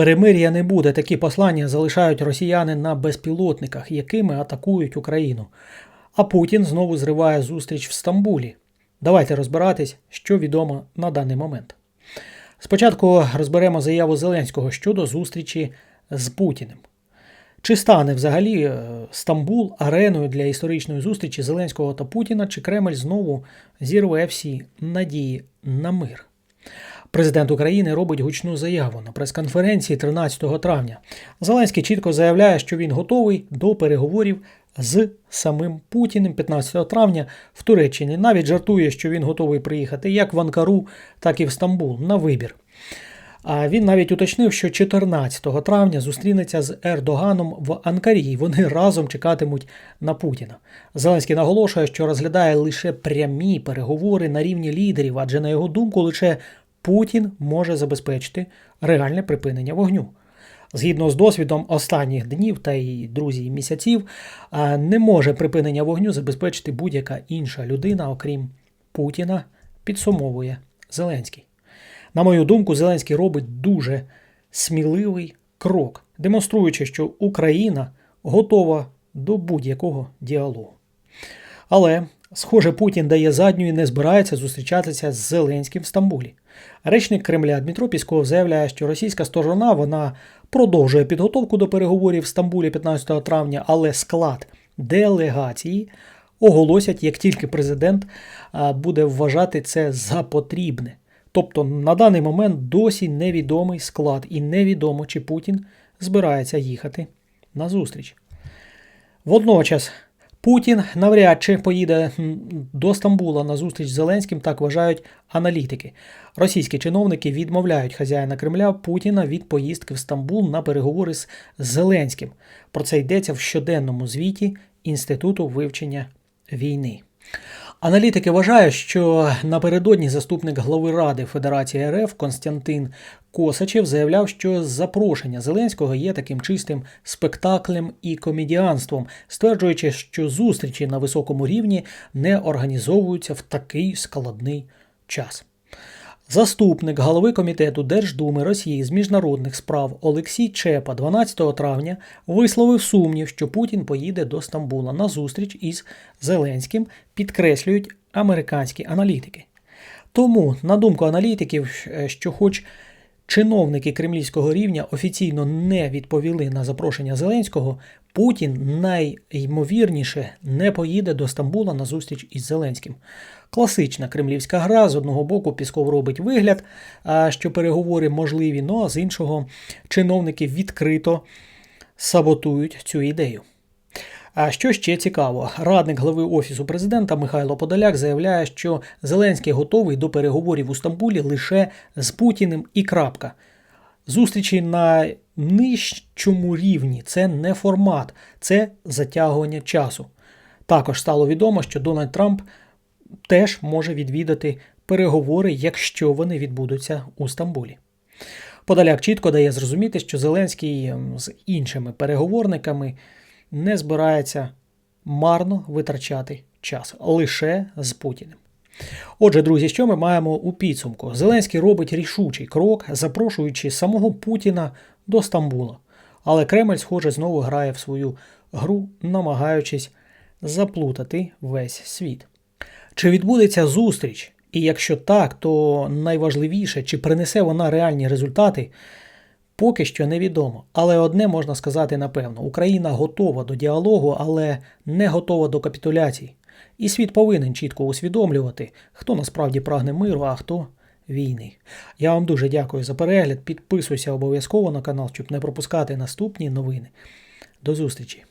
Перемир'я не буде. Такі послання залишають росіяни на безпілотниках, якими атакують Україну. А Путін знову зриває зустріч в Стамбулі. Давайте розбиратись, що відомо на даний момент. Спочатку розберемо заяву Зеленського щодо зустрічі з Путіним. Чи стане взагалі е, Стамбул ареною для історичної зустрічі Зеленського та Путіна, чи Кремль знову зірве всі надії на мир? Президент України робить гучну заяву на прес-конференції 13 травня. Зеленський чітко заявляє, що він готовий до переговорів з самим Путіним 15 травня в Туреччині. Навіть жартує, що він готовий приїхати як в Анкару, так і в Стамбул на вибір. А він навіть уточнив, що 14 травня зустрінеться з Ердоганом в Анкарі, і вони разом чекатимуть на Путіна. Зеленський наголошує, що розглядає лише прямі переговори на рівні лідерів, адже на його думку, лише Путін може забезпечити реальне припинення вогню. Згідно з досвідом останніх днів та й друзі місяців, не може припинення вогню забезпечити будь-яка інша людина, окрім Путіна, підсумовує Зеленський. На мою думку, Зеленський робить дуже сміливий крок, демонструючи, що Україна готова до будь-якого діалогу. Але, схоже, Путін дає задню і не збирається зустрічатися з Зеленським в Стамбулі. Речник Кремля Дмитро Пісков заявляє, що російська сторона вона продовжує підготовку до переговорів в Стамбулі 15 травня, але склад делегації оголосять, як тільки президент буде вважати це за потрібне. Тобто на даний момент досі невідомий склад, і невідомо, чи Путін збирається їхати на зустріч. Водночас Путін навряд чи поїде до Стамбула на зустріч з Зеленським, так вважають аналітики. Російські чиновники відмовляють хазяїна Кремля Путіна від поїздки в Стамбул на переговори з Зеленським. Про це йдеться в щоденному звіті Інституту вивчення війни. Аналітики вважають, що напередодні заступник глави Ради Федерації РФ Константин Косачев заявляв, що запрошення Зеленського є таким чистим спектаклем і комедіанством, стверджуючи, що зустрічі на високому рівні не організовуються в такий складний час. Заступник голови комітету Держдуми Росії з міжнародних справ Олексій Чепа 12 травня висловив сумнів, що Путін поїде до Стамбула на зустріч із Зеленським, підкреслюють американські аналітики. Тому, на думку аналітиків, що хоч чиновники кремлівського рівня офіційно не відповіли на запрошення Зеленського, Путін найймовірніше не поїде до Стамбула на зустріч із Зеленським. Класична кремлівська гра з одного боку Пісков робить вигляд, що переговори можливі, ну а з іншого чиновники відкрито саботують цю ідею. А що ще цікаво, радник глави офісу президента Михайло Подоляк заявляє, що Зеленський готовий до переговорів у Стамбулі лише з Путіним і крапка. Зустрічі на нижчому рівні це не формат, це затягування часу. Також стало відомо, що Дональд Трамп теж може відвідати переговори, якщо вони відбудуться у Стамбулі. Подоляк чітко дає зрозуміти, що Зеленський ем, з іншими переговорниками не збирається марно витрачати час лише з Путіним. Отже, друзі, що ми маємо у підсумку? Зеленський робить рішучий крок, запрошуючи самого Путіна до Стамбула. Але Кремль, схоже, знову грає в свою гру, намагаючись заплутати весь світ. Чи відбудеться зустріч? І якщо так, то найважливіше, чи принесе вона реальні результати, поки що невідомо. Але одне можна сказати напевно: Україна готова до діалогу, але не готова до капітуляції. І світ повинен чітко усвідомлювати, хто насправді прагне миру, а хто війни. Я вам дуже дякую за перегляд. Підписуйся обов'язково на канал, щоб не пропускати наступні новини. До зустрічі!